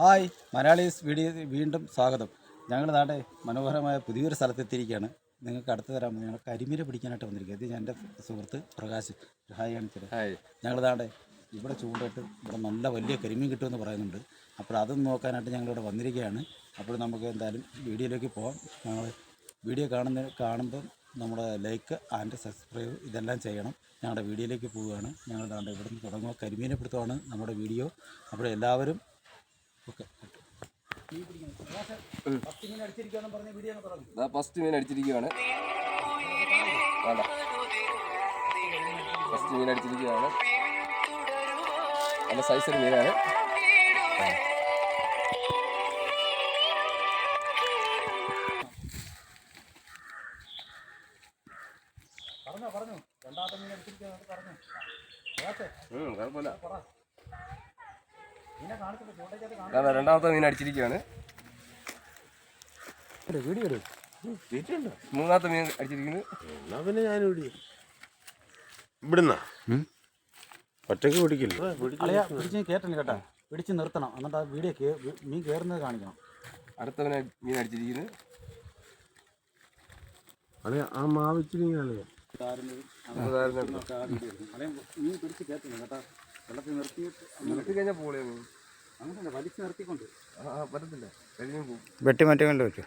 Hi Malayalees video വീണ്ടും സ്വാഗതം. ഞങ്ങൾ നാടെ മനോഹരമായ പുതിയൊരു സ്ഥലത്തെത്തിയിരിക്കുകയാണ്. നിങ്ങൾക്ക് അടുത്ത് തരാൻ ഞങ്ങൾ കരിമീര പിടിക്കാനായിട്ട് വന്നിരിക്കുക ഇത് എന്റെ സുഹൃത്ത് പ്രകാശ്. ഹായ് കാണിച്ചത് ഹായ്. ഞങ്ങൾ നാടെ ഇവിടെ ചൂണ്ടിട്ട് ഇവിടെ നല്ല വലിയ കരിമീൻ കിട്ടുമെന്ന് പറയുന്നുണ്ട്. അപ്പോൾ അതൊന്ന് നോക്കാനായിട്ട് ഞങ്ങളിവിടെ വന്നിരിക്കുകയാണ്. അപ്പോൾ നമുക്ക് എന്തായാലും വീഡിയോയിലേക്ക് പോകാം ഞങ്ങൾ വീഡിയോ കാണുന്ന കാണുമ്പം നമ്മുടെ ലൈക്ക് ആൻഡ് സബ്സ്ക്രൈബ് ഇതെല്ലാം ചെയ്യണം. ഞങ്ങളുടെ വീഡിയോയിലേക്ക് പോവുകയാണ്. ഞങ്ങൾ ഇവിടെ നിന്ന് തുടങ്ങുക. കരിമീനെ പിടുത്തമാണ് നമ്മുടെ വീഡിയോ. അപ്പോൾ എല്ലാവരും ഫസ്റ്റ് മീൻ അടിച്ചിരിക്കുകയാണ് വേണ്ട. ഫസ്റ്റ് മീൻ അടിച്ചിരിക്കുകയാണ് നല്ല സൈസ് മീനാണ്. പറഞ്ഞോ പറഞ്ഞു. രണ്ടാമത്തെ മീൻ അടിച്ചിരിക്കുകയാണ് പറഞ്ഞു. കുഴപ്പമില്ല മീനെ കാണിച്ചിട്ട് ചൂണ്ടയ്ക്കകത്ത് ഇതാ രണ്ടാമത്തെ മീൻ അടിച്ചിരിക്കുകയാണ്. കാണിച്ചിട്ട് വീഡിയോ എടുക്കും മൂന്നാമത്തെ മീൻ അടിച്ചിരിക്കുന്നത്. എന്നാ പിന്നെ ഞാൻ ഇവിടെ ഇവിടുന്ന? ഒറ്റയ്ക്ക് പിടിക്കില്ല? അളയാ പിടിച്ച് കയറ്റണം കേട്ടാ. പിടിച്ച് നിർത്തണം. എന്നിട്ട് ആ വീഡിയോ മീൻ കയറുന്നത് കാണിക്കണം. അടുത്തവനെ മീൻ അടിച്ചിരിക്കുന്നു അടിച്ചിരിക്കുന്നത്. അളിയ ആ മാവിച്ചിരി അളിയ. അടുത്തതായിരുന്നു മീൻ പിടിച്ച് കേട്ടില്ല കേട്ടാ. വെള്ളത്തിൽ നിർത്തിയിട്ട് നിർത്തി കഴിഞ്ഞാൽ നിർത്തിക്കൊണ്ട്. ആ ആ, പറ്റത്തില്ല. കഴിഞ്ഞു പോകും. വെട്ടി മാറ്റി കൊണ്ട് വെച്ചു?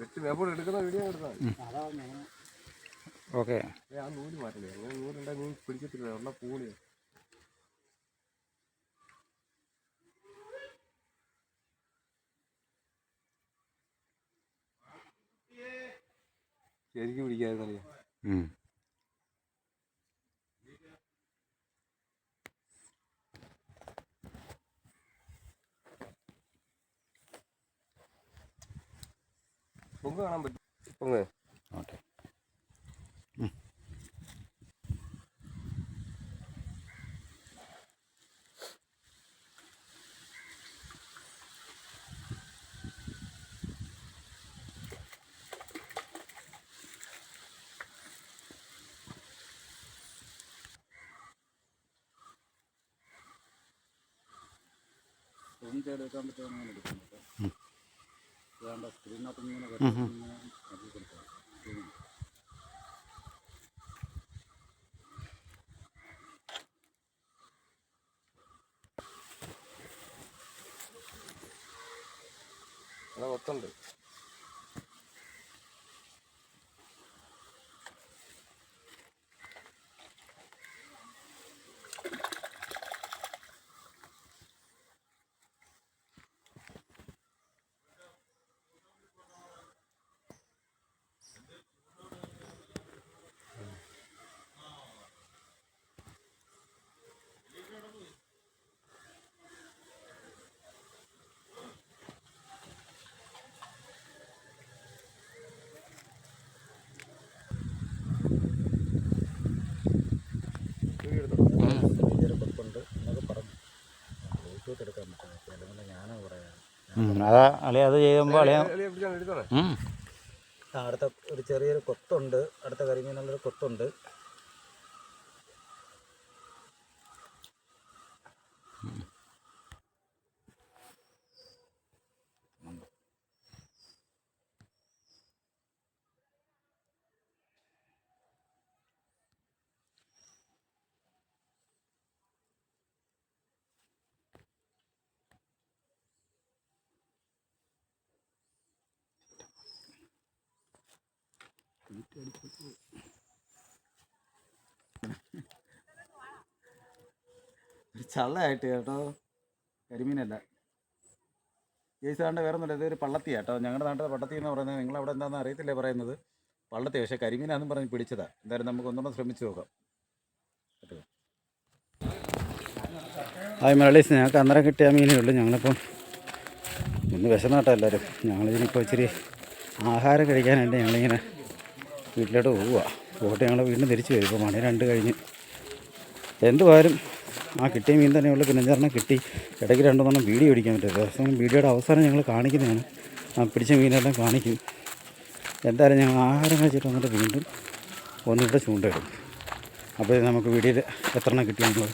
വെട്ടി മേപ്പോട്ട് എടുക്കുന്ന വീഡിയോ എടുത്താൽ. അതാ ഓക്കെ. ആ നൂൽ അങ്ങനെ പിടിക്കത്തില്ല. ഉള്ള ശരിക്കും പിടിക്കാതെ പൊങ്ങ് കാണാൻ പറ്റും. ഓക്കെ. എടുക്കാൻ പറ്റുന്ന എടുക്കാം വേണ്ട സ്ക്രീനകത്ത് ഇങ്ങനെ കയറ്റി അതാ അളിയ അത് ചെയ്യുമ്പോൾ അളിയ അടുത്ത ഒരു ചെറിയൊരു കൊത്തുണ്ട്. അടുത്ത കരിമീനുള്ളൊരു കൊത്തുണ്ട്. ചള്ളയായിട്ട് കേട്ടോ. കരിമീനല്ല. ജയിച്ചാണ്ട് വേറെ ഒന്നുമില്ല ഇതൊരു പള്ളത്തി കേട്ടോ. ഞങ്ങളുടെ നാട്ടിൽ പള്ളത്തി എന്ന് പറയുന്നത് നിങ്ങളവിടെ എന്താണെന്ന് അറിയത്തില്ലേ പറയുന്നത്? പള്ളത്തി പക്ഷേ കരിമീനാന്നും പറഞ്ഞ് പിടിച്ചതാ. എന്തായാലും നമുക്ക് ഒന്നുകൂടെ ശ്രമിച്ചു നോക്കാം. ഹായ് മലയാളീസ് ഞങ്ങൾക്ക് അന്നേരം കിട്ടിയ മീനേ ഉള്ളൂ ഞങ്ങളിപ്പം. ഇന്ന് വിശന്നാട്ടോ എല്ലാവരും. ഞങ്ങളിതിനിപ്പോൾ ഇച്ചിരി ആഹാരം കഴിക്കാനായിട്ട് ഞങ്ങളിങ്ങനെ വീട്ടിലോട്ട് പോവുക പോയിട്ട് ഞങ്ങൾ വീണ്ടും തിരിച്ച് വരും. ഇപ്പോൾ മണി രണ്ട് കഴിഞ്ഞ്. എന്തുവായാലും ആ കിട്ടിയ മീൻ തന്നെയുള്ളൂ. പിന്നെ അഞ്ചാറിനെ കിട്ടി? ഇടയ്ക്ക് രണ്ടു മൂന്നെണ്ണം വീഡിയോ പിടിക്കാൻ പറ്റും ദിവസം വീഡിയോയുടെ അവസാനം ഞങ്ങൾ കാണിക്കുന്നതാണ്. ആ പിടിച്ച മീനെല്ലാം കാണിക്കും. എന്തായാലും ഞങ്ങൾ ആഹാരം കഴിച്ചിട്ട് വന്നിട്ട് വീണ്ടും ഒന്നിവിടെ ചൂണ്ടയിടും. അപ്പോൾ നമുക്ക് വീഡിയോയിൽ എത്ര എണ്ണം കിട്ടി നമ്മൾ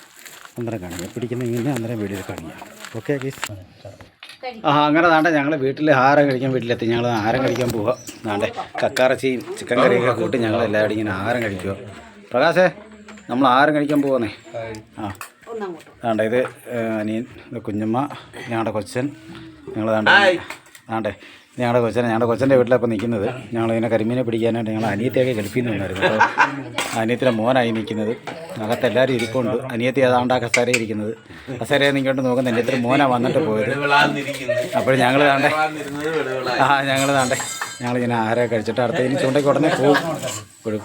അന്നേരം കാണിക്കാം. പിടിക്കുന്ന മീനിനെ അന്നേരം വീഡിയോയിൽ കാണിക്കാം. ഓക്കെ ആ അങ്ങനെ താണ്ടെ ഞങ്ങൾ വീട്ടിൽ ആഹാരം കഴിക്കാൻ വീട്ടിലെത്തി. ഞങ്ങൾ ആഹാരം കഴിക്കാൻ പോവുക താണ്ടെ കക്കാറച്ചിയും ചിക്കൻ കറിയൊക്കെ കൂട്ടി ഞങ്ങൾ എല്ലാവരും ഇങ്ങനെ ആഹാരം കഴിക്കുക പ്രകാശേ നമ്മൾ ആഹാരം കഴിക്കാൻ പോവുന്നേ. ആ. താണ്ടെ ഇത് അനിയൻ കുഞ്ഞമ്മ ഞങ്ങളുടെ കൊച്ചൻ. ഞങ്ങൾ ആണ്ടേ ഞങ്ങളുടെ കൊച്ചൻ ഞങ്ങളുടെ കൊച്ചന്റെ വീട്ടിലപ്പോൾ നിൽക്കുന്നത് ഞങ്ങളിങ്ങനെ കരിമീനെ പിടിക്കാനായിട്ട് ഞങ്ങൾ അനിയത്തെയൊക്കെ ഗൾഫിൽ നിന്ന് വന്നായിരുന്നു. അപ്പോൾ അനിയത്തിന്റെ മോനായി നിൽക്കുന്നത് അകത്ത് എല്ലാവരും ഇരിപ്പുണ്ട്. അനിയത്തി ഏതാണ്ട് ആ കസേര ഇരിക്കുന്നത്. കസേരയെ നിങ്ങോട്ട് നോക്കുന്ന അനിയത്തിന്റെ മോനാണ് വന്നിട്ട് പോയത്. അപ്പോൾ ഞങ്ങൾ താണ്ടേ ആ ഞങ്ങൾ താണ്ടെ ഞങ്ങളിങ്ങനെ ആഹാരം കഴിച്ചിട്ട് അടുത്ത ഇനി ചൂണ്ടയ്ക്ക് ഉടനെ പോകും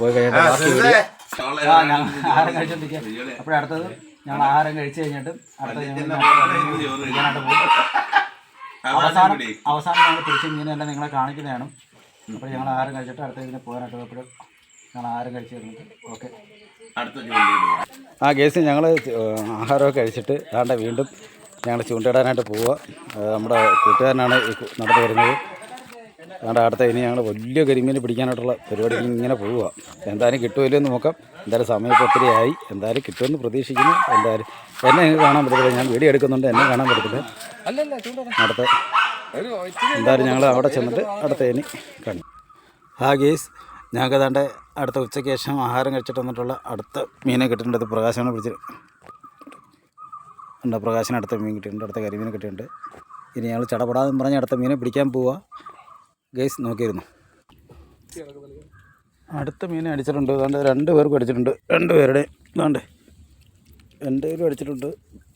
പോയി കഴിഞ്ഞിട്ട് ബാക്കി വീഡിയോ ആ ഞങ്ങൾ ആഹാരം കഴിച്ചോണ്ടിരിക്കുക അപ്പോഴടുത്തത് ഞങ്ങൾ ആഹാരം കഴിച്ചു കഴിഞ്ഞിട്ട് അവസാനം അവസാനം ഞങ്ങൾ തിരിച്ചു ഇങ്ങനെയല്ല നിങ്ങളെ കാണിക്കുന്നതാണ്. അപ്പോൾ ഞങ്ങൾ ആഹാരം കഴിച്ചിട്ട് അടുത്ത ഇതിന് പോകാനായിട്ട് അപ്പോൾ ഞങ്ങൾ ആഹാരം കഴിച്ചു കഴിഞ്ഞിട്ട് ഓക്കെ. ആ കേസ് ഞങ്ങൾ ആഹാരമൊക്കെ കഴിച്ചിട്ട് ആണ്ട് വീണ്ടും ഞങ്ങൾ ചൂണ്ടയിടാനായിട്ട് പോവുക. നമ്മുടെ കൂട്ടുകാരനാണ് നടന്നു വരുന്നത്. അതുകൊണ്ട് അടുത്ത ഇനി ഞങ്ങൾ വലിയ കരിമീൻ പിടിക്കാനായിട്ടുള്ള പരിപാടി ഇങ്ങനെ പോവുക. എന്തായാലും കിട്ടുമല്ലോ എന്ന് നോക്കാം. എന്തായാലും സമയത്ത് ഒത്തിരി ആയി. എന്തായാലും കിട്ടുമെന്ന് പ്രതീക്ഷിക്കുന്നു. എന്തായാലും എന്നെ നിങ്ങൾക്ക് കാണാൻ പറ്റത്തില്ല. ഞാൻ വീഡിയോ എടുക്കുന്നുണ്ട്. എന്നെ കാണാൻ പറ്റത്തില്ല. അടുത്ത എന്തായാലും ഞങ്ങൾ അവിടെ ചെന്നിട്ട് അടുത്ത ഇനി കാണും. ഹാ ഗേസ് ഞങ്ങൾക്ക് ഏതാണ്ട് അടുത്ത ഉച്ചയ്ക്ക് ശേഷം ആഹാരം കഴിച്ചിട്ട് വന്നിട്ടുള്ള അടുത്ത മീനെ കിട്ടിയിട്ടുണ്ട്. അത് പ്രകാശമാണ് പിടിച്ച് ഉണ്ട്? പ്രകാശന അടുത്ത മീൻ കിട്ടിയിട്ടുണ്ട്. അടുത്ത കരിമീനെ കിട്ടിയിട്ടുണ്ട്. ഇനി ഞങ്ങൾ ചടപടാതെന്ന് പറഞ്ഞ് അടുത്ത മീനെ പിടിക്കാൻ പോവുക ഗേസ് നോക്കിയിരുന്നു. അടുത്ത മീനെ അടിച്ചിട്ടുണ്ട്. അതുകൊണ്ട് രണ്ട് പേർക്കും അടിച്ചിട്ടുണ്ട്. രണ്ട് പേരുടെ ഇതാണ്ട്. എന്റെ കയ്യിലും അടിച്ചിട്ടുണ്ട്.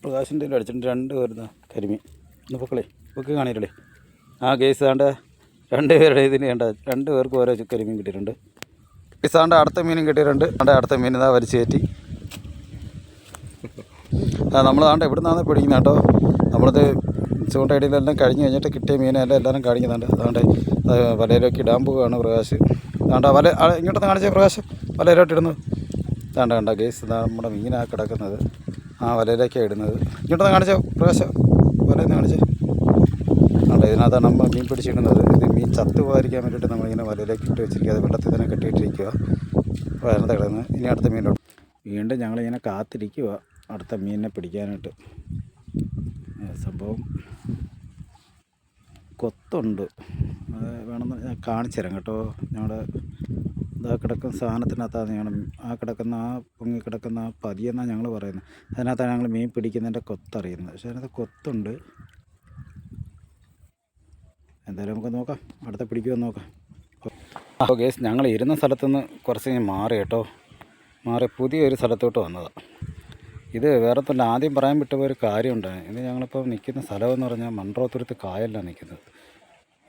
പ്രകാശിന്റെ കയ്യിലും അടിച്ചിട്ടുണ്ട്. രണ്ട് പേരുന്ന കരിമീൻ. ഒന്ന് പൊക്കളേ പൊക്കി കാണിയില്ലേ ആ ഗൈസ് ആണ്ട് രണ്ട് പേരുടെ ഇതിന് വേണ്ട രണ്ട് പേർക്കും ഓരോ കരിമീൻ കിട്ടിയിട്ടുണ്ട്. കേസ് ആണ്ട് അടുത്ത മീനും കിട്ടിയിട്ടുണ്ട്. ആണ്ട് അടുത്ത മീൻ ഇതാ വലിച്ചു കയറ്റി. ആ നമ്മൾ ആണ്ട് എവിടെ നിന്നാണ് പിടിക്കുന്നത് കേട്ടോ? നമ്മളത് ചൂണ്ടയിടയിലെല്ലാം കഴിഞ്ഞ് കഴിഞ്ഞിട്ട് കിട്ടിയ മീനെല്ലാം എല്ലാവരും കാണിക്കുന്നുണ്ട്. അതുകൊണ്ട് അത് വലയിലേക്ക് ഇടാൻ പോവുകയാണ് പ്രകാശ്. വേണ്ട വല ഇങ്ങോട്ടൊന്ന് കാണിച്ചേ പ്രകാശ്. വലയിലോട്ട് ഇടുന്നത് വേണ്ട വേണ്ട ഗേസ് നമ്മുടെ മീനാ കിടക്കുന്നത്. ആ വലയിലേക്കാണ് ഇടുന്നത്. ഇങ്ങോട്ടൊന്ന് കാണിച്ചോ പ്രകാശ്. വലയിൽ കാണിച്ചേ. ഉണ്ട് ഇതിനകത്താണ് നമ്മൾ മീൻ പിടിച്ചിടുന്നത്. ഇത് മീൻ ചത്ത് പോകാതിരിക്കാൻ വേണ്ടിയിട്ട് നമ്മളിങ്ങനെ വലയിലേക്ക് ഇട്ട് വെച്ചിരിക്കുക. അത് വെള്ളത്തിൽ തന്നെ കെട്ടിയിട്ടിരിക്കുക. അതിനകത്ത് കിടന്ന് ഇനി അടുത്ത മീനിലോട്ട്. വീണ്ടും ഞങ്ങളിങ്ങനെ കാത്തിരിക്കുക അടുത്ത മീനിനെ പിടിക്കാനായിട്ട്. സംഭവം കൊത്തുണ്ട്. വേണമെന്ന് ഞാൻ കാണിച്ചു തരാം കേട്ടോ. ഞങ്ങളുടെ ഇതാ കിടക്കുന്ന സാധനത്തിനകത്താണ് ഞങ്ങൾ ആ കിടക്കുന്ന ആ പൊങ്ങി കിടക്കുന്ന ആ പതിയെന്നാണ് ഞങ്ങൾ പറയുന്നത് അതിനകത്താണ് ഞങ്ങൾ മീൻ പിടിക്കുന്നതിന്റെ കൊത്തറിയുന്നത്. പക്ഷേ അതിനകത്ത് കൊത്തുണ്ട്. എന്തായാലും നമുക്ക് നോക്കാം. അടുത്ത പിടിക്കുമെന്ന് നോക്കാം. അപ്പോൾ ഗേസ് ഞങ്ങൾ ഇരുന്ന സ്ഥലത്തുനിന്ന് കുറച്ച് മാറി കേട്ടോ. മാറി പുതിയൊരു സ്ഥലത്തോട്ട് വന്നതാണ് ഇത് വേറെ തന്നെ ആദ്യം പറയാൻ വിട്ടുപോയ ഒരു കാര്യമുണ്ട്. ഇത് ഞങ്ങളിപ്പോൾ നിൽക്കുന്ന സ്ഥലമെന്ന് പറഞ്ഞാൽ മൺറോത്തുരുത്ത് കായലിലാണ് നിൽക്കുന്നത്.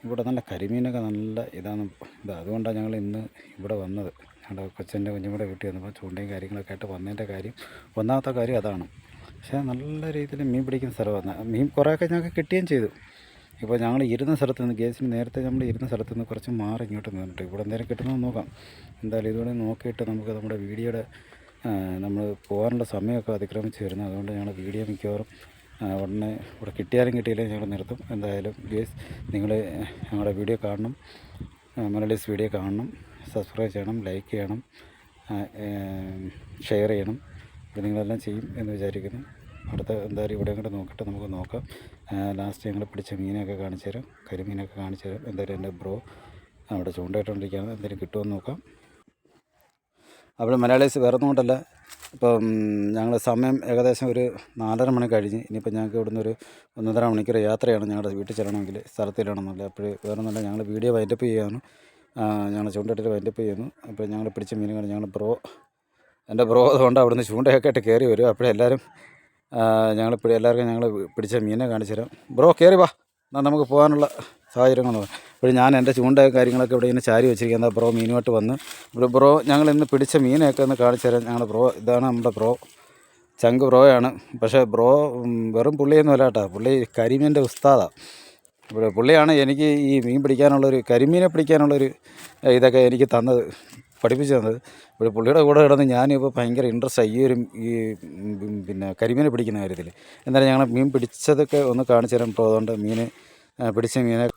ഇവിടെ നല്ല കരിമീനൊക്കെ നല്ല ഇതാണ്. ഇത് അതുകൊണ്ടാണ് ഞങ്ങൾ ഇന്ന് ഇവിടെ വന്നത്. ഞങ്ങളുടെ കൊച്ചന്റെ കുഞ്ഞുങ്ങളുടെ വീട്ടിൽ വന്നപ്പോൾ ചൂണ്ടയും കാര്യങ്ങളൊക്കെ ആയിട്ട് വന്നതിന്റെ കാര്യം ഒന്നാമത്തെ കാര്യം അതാണ്. പക്ഷേ നല്ല രീതിയിൽ മീൻ പിടിക്കുന്ന സ്ഥലമാണ്. മീൻ കുറേയൊക്കെ ഞങ്ങൾക്ക് കിട്ടുകയും ചെയ്തു. ഇപ്പോൾ ഞങ്ങൾ ഇരുന്ന സ്ഥലത്ത് നിന്ന് ഗ്യാസിന് നേരത്തെ നമ്മൾ ഇരുന്ന സ്ഥലത്ത് നിന്ന് കുറച്ച് മാറി ഇങ്ങോട്ട് നിന്നിട്ട് ഇവിടെ എന്തെങ്കിലും കിട്ടുന്നത് നോക്കാം. എന്തായാലും ഇതുകൂടെ നോക്കിയിട്ട് നമുക്ക് നമ്മുടെ വീഡിയോയുടെ നമ്മൾ പോകാനുള്ള സമയമൊക്കെ അതിക്രമിച്ച് വരുന്നത് അതുകൊണ്ട് ഞങ്ങൾ വീഡിയോ മിക്കവാറും ഉടനെ ഇവിടെ കിട്ടിയാലും കിട്ടിയില്ലെങ്കിൽ ഞങ്ങൾ നിർത്തും. എന്തായാലും ഗേസ് നിങ്ങൾ ഞങ്ങളുടെ വീഡിയോ കാണണം. മലയാളീസ് വീഡിയോ കാണണം. സബ്സ്ക്രൈബ് ചെയ്യണം ലൈക്ക് ചെയ്യണം ഷെയർ ചെയ്യണം. ഇത് നിങ്ങളെല്ലാം ചെയ്യും എന്ന് വിചാരിക്കുന്നു. അടുത്ത എന്തായാലും ഇവിടെ കൂടെ നോക്കിയിട്ട് നമുക്ക് നോക്കാം. ലാസ്റ്റ് ഞങ്ങൾ പിടിച്ച മീനൊക്കെ കാണിച്ചു തരാം. കരിമീനൊക്കെ കാണിച്ചു തരാം. എന്തായാലും എന്റെ ബ്രോ അവിടെ ചൂണ്ടയിട്ടോണ്ടിരിക്കുകയാണ്. എന്തെങ്കിലും കിട്ടുമെന്ന് നോക്കാം. അവിടെ മലയാളീസ് വേറെ ഒന്നും ഇപ്പം ഞങ്ങൾ സമയം ഏകദേശം ഒരു നാലര മണി കഴിഞ്ഞ് ഇനിയിപ്പോൾ ഞങ്ങൾക്ക് ഇവിടുന്ന് ഒരു ഒന്നര മണിക്കൂർ യാത്രയാണ് ഞങ്ങളുടെ വീട്ടിൽ ചെല്ലണമെങ്കിൽ സ്ഥലത്തിലാണെന്നില്ല അപ്പോൾ വേറെ ഒന്നുമില്ല ഞങ്ങൾ വീഡിയോ വൈൻഡപ്പ് ചെയ്യാണ് ഞങ്ങൾ ചൂണ്ടയിട്ടിട്ട് വൈൻഡപ്പ് ചെയ്യുന്നു. അപ്പോൾ ഞങ്ങൾ പിടിച്ച മീനുകൾ ഞങ്ങൾ ബ്രോ എന്റെ ബ്രോ അതുകൊണ്ട് അവിടുന്ന് ചൂണ്ടയൊക്കെ ആയിട്ട് കയറി വരും. അപ്പോഴെല്ലാവരും ഞങ്ങൾ എല്ലാവർക്കും ഞങ്ങൾ പിടിച്ച മീനെ കാണിച്ചു തരാം. ബ്രോ കയറി വാ. എന്നാൽ നമുക്ക് പോകാനുള്ള സാഹചര്യങ്ങൾ നോക്കാം ഇപ്പോൾ ഞാൻ എന്റെ ചൂണ്ട കാര്യങ്ങളൊക്കെ ഇവിടെ ഇങ്ങനെ ചാരി വെച്ചിരിക്കുന്ന ബ്രോ മീനുമായിട്ട് വന്ന്. ഇവിടെ ബ്രോ ഞങ്ങൾ ഇന്ന് പിടിച്ച മീനെയൊക്കെ ഒന്ന് കാണിച്ചു തരാം. ഞങ്ങളുടെ ബ്രോ ഇതാണ് നമ്മുടെ ബ്രോ. ചങ്ക് ബ്രോയാണ്. പക്ഷേ ബ്രോ വെറും പുള്ളിയൊന്നും അല്ല കേട്ടോ. പുള്ളി കരിമീന്റെ ഉസ്താദാണ് ഇവിടെ പുള്ളിയാണ് എനിക്ക് ഈ മീൻ പിടിക്കാനുള്ളൊരു കരിമീനെ പിടിക്കാനുള്ളൊരു ഇതൊക്കെ എനിക്ക് തന്നത് പഠിപ്പിച്ചു തന്നത്. ഇവിടെ പുള്ളിയുടെ കൂടെ കിടന്ന് ഞാനിപ്പോൾ ഭയങ്കര ഇൻട്രസ്റ്റ് ആയി ഈ ഒരു ഈ പിന്നെ കരിമീനെ പിടിക്കുന്ന കാര്യത്തിൽ. എന്നാലും ഞങ്ങൾ മീൻ പിടിച്ചതൊക്കെ ഒന്ന് കാണിച്ചു തരാൻ ഇപ്പോൾ അതുകൊണ്ട് മീൻ പിടിച്ച മീനെ